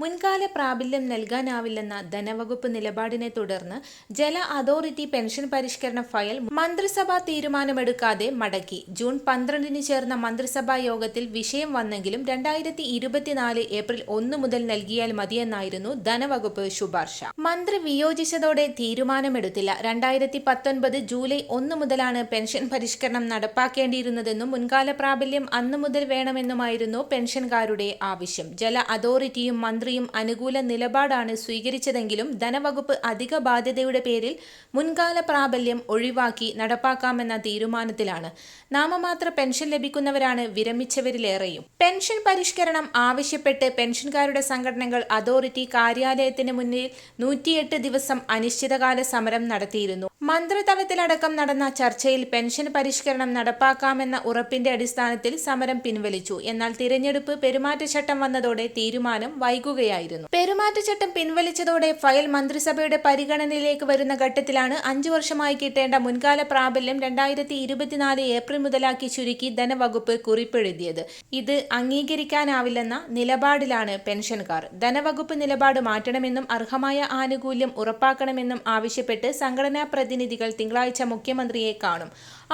മുൻകാല പ്രാബല്യം നൽകാനാവില്ലെന്ന ധനവകുപ്പ് നിലപാടിനെ തുടർന്ന് ജല അതോറിറ്റി പെൻഷൻ പരിഷ്കരണ ഫയൽ മന്ത്രിസഭാ തീരുമാനമെടുക്കാതെ മടക്കി. ജൂൺ പന്ത്രണ്ടിന് ചേർന്ന മന്ത്രിസഭാ യോഗത്തിൽ വിഷയം വന്നെങ്കിലും രണ്ടായിരത്തി ഇരുപത്തിനാല് ഏപ്രിൽ ഒന്ന് മുതൽ നൽകിയാൽ മതിയെന്നായിരുന്നു ധനവകുപ്പ് ശുപാർശ. മന്ത്രി വിയോജിച്ചതോടെ തീരുമാനമെടുത്തില്ല. രണ്ടായിരത്തി പത്തൊൻപത് ജൂലൈ ഒന്ന് മുതലാണ് പെൻഷൻ പരിഷ്കരണം നടപ്പാക്കേണ്ടിയിരുന്നതെന്നും മുൻകാല പ്രാബല്യം അന്നു മുതൽ വേണമെന്നുമായിരുന്നു പെൻഷൻകാരുടെ ആവശ്യം. ജല അതോറിറ്റിയും മന്ത്രിയും അനുകൂല നിലപാടാണ് സ്വീകരിച്ചതെങ്കിലും ധനവകുപ്പ് അധിക ബാധ്യതയുടെ പേരിൽ മുൻകാല പ്രാബല്യം ഒഴിവാക്കി നടപ്പാക്കാമെന്ന തീരുമാനത്തിലാണ്. നാമമാത്ര പെൻഷൻ ലഭിക്കുന്നവരാണ് വിരമിച്ചവരിലേറെയും. പെൻഷൻ പരിഷ്കരണം ആവശ്യപ്പെട്ട് പെൻഷൻകാരുടെ സംഘടനകൾ അതോറിറ്റി കാര്യാലയത്തിന് മുന്നിൽ നൂറ്റിയെട്ട് ദിവസം അനിശ്ചിതകാല സമരം നടത്തിയിരുന്നു. മന്ത്രിതലത്തിലടക്കം നടന്ന ചർച്ചയിൽ പെൻഷൻ പരിഷ്കരണം നടപ്പാക്കാമെന്ന ഉറപ്പിന്റെ അടിസ്ഥാനത്തിൽ സമരം പിൻവലിച്ചു. എന്നാൽ തിരഞ്ഞെടുപ്പ് പെരുമാറ്റച്ചട്ടം വന്നതോടെ തീരുമാനം വൈകുകയായിരുന്നു. പെരുമാറ്റച്ചട്ടം പിൻവലിച്ചതോടെ ഫയൽ മന്ത്രിസഭയുടെ പരിഗണനയിലേക്ക് വരുന്ന ഘട്ടത്തിലാണ് അഞ്ചു വർഷമായി കിട്ടേണ്ട മുൻകാല പ്രാബല്യം രണ്ടായിരത്തി ഇരുപത്തിനാല് ഏപ്രിൽ മുതലാക്കി ചുരുക്കി ധനവകുപ്പ് കുറിപ്പെഴുതിയത്. ഇത് അംഗീകരിക്കാനാവില്ലെന്ന നിലപാടിലാണ് പെൻഷൻകാർ. ധനവകുപ്പ് നിലപാട് മാറ്റണമെന്നും അർഹമായ ആനുകൂല്യം ഉറപ്പാക്കണമെന്നും ആവശ്യപ്പെട്ട് സംഘടനാ പ്രതിനിധികൾ തിങ്കളാഴ്ച മുഖ്യമന്ത്രിയെ കാണും.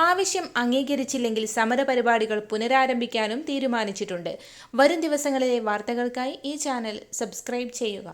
ആവശ്യം അംഗീകരിച്ചില്ലെങ്കിൽ സമരപരിപാടികൾ പുനരാരംഭിക്കാനും തീരുമാനിച്ചിട്ടുണ്ട്. വരും ദിവസങ്ങളിലെ വാർത്തകൾക്കായി ഈ ചാനൽ സബ്സ്ക്രൈബ് ചെയ്യുക.